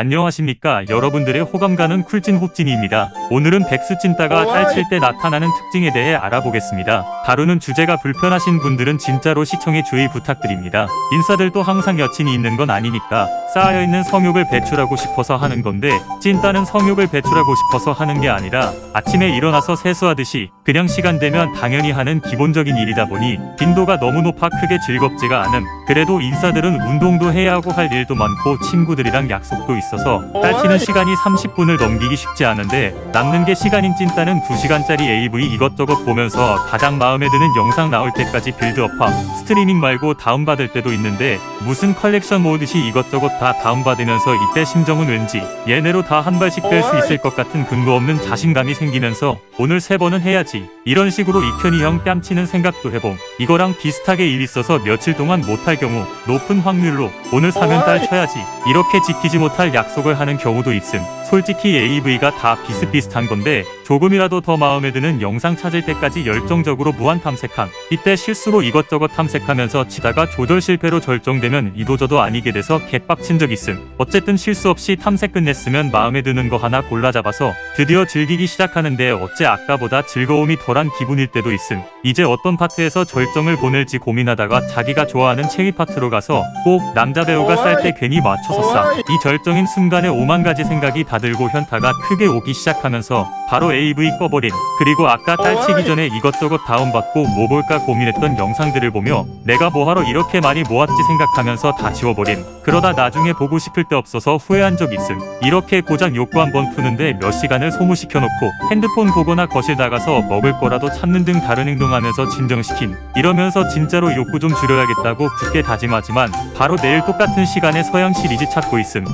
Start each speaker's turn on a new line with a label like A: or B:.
A: 안녕하십니까 여러분들의 호감 가는 쿨찐 호찐이입니다. 오늘은 백수 찐따가 딸칠 때 나타나는 특징에 대해 알아보겠습니다. 다루는 주제가 불편하신 분들은 진짜로 시청에 주의 부탁드립니다. 인싸들도 항상 여친이 있는 건 아니니까 쌓여 있는 성욕을 배출하고 싶어서 하는 건데 찐따는 성욕을 배출하고 싶어서 하는 게 아니라 아침에 일어나서 세수하듯이 그냥 시간 되면 당연히 하는 기본적인 일이다 보니 빈도가 너무 높아 크게 즐겁지가 않음. 그래도 인싸들은 운동도 해야 하고 할 일도 많고 친구들이랑 약속도 있어서 딸치는 시간이 30분을 넘기기 쉽지 않은데 남는 게 시간인 찐따는 2시간짜리 AV 이것저것 보면서 가장 마음에 드는 영상 나올 때까지 빌드업함 스트리밍 말고 다운받을 때도 있는데 무슨 컬렉션 모으듯이 이것저것 다 다운받으면서 이때 심정은 왠지 얘네로 다 한 발씩 뺄 수 있을 것 같은 근거 없는 자신감이 생기면서 오늘 세 번은 해야지. 이런 식으로 익현이형 뺨치는 생각도 해봄. 이거랑 비슷하게 일 있어서 며칠 동안 못할 경우 높은 확률로 오늘 사면 딸 쳐야지. 이렇게 지키지 못할 약속을 하는 경우도 있음. 솔직히 AV가 다 비슷비슷한 건데 조금이라도 더 마음에 드는 영상 찾을 때까지 열정적으로 무한 탐색함. 이때 실수로 이것저것 탐색하면서 치다가 조절 실패로 절정되면 이도저도 아니게 돼서 개빡 친 적 있음. 어쨌든 실수 없이 탐색 끝냈으면 마음에 드는 거 하나 골라 잡아서 드디어 즐기기 시작하는데 어째 아까보다 즐거움이 덜한 기분일 때도 있음. 이제 어떤 파트에서 절정을 보낼지 고민하다가 자기가 좋아하는 체위 파트로 가서 꼭 남자 배우가 쌀 때 괜히 맞춰서 싸 이 절정인 순간에 오만 가지 생각이 다 들고 현타가 크게 오기 시작하면서 바로 AV 꺼버린. 그리고 아까 딸치기 전에 이것저것 다운받고 뭐 볼까 고민했던 영상들을 보며 내가 뭐하러 이렇게 많이 모았지 생각하면서 다 지워버린. 그러다 나중에 보고 싶을 때 없어서 후회한 적 있음. 이렇게 고작 욕구 한 번 푸는데 몇 시간을 소모시켜놓고 핸드폰 보거나 거실 나가서 먹을 거라도 찾는 등 다른 행동하면서 진정시킨. 이러면서 진짜로 욕구 좀 줄여야겠다고 굳게 다짐하지만 바로 내일 똑같은 시간에 서양 시리즈 찾고 있음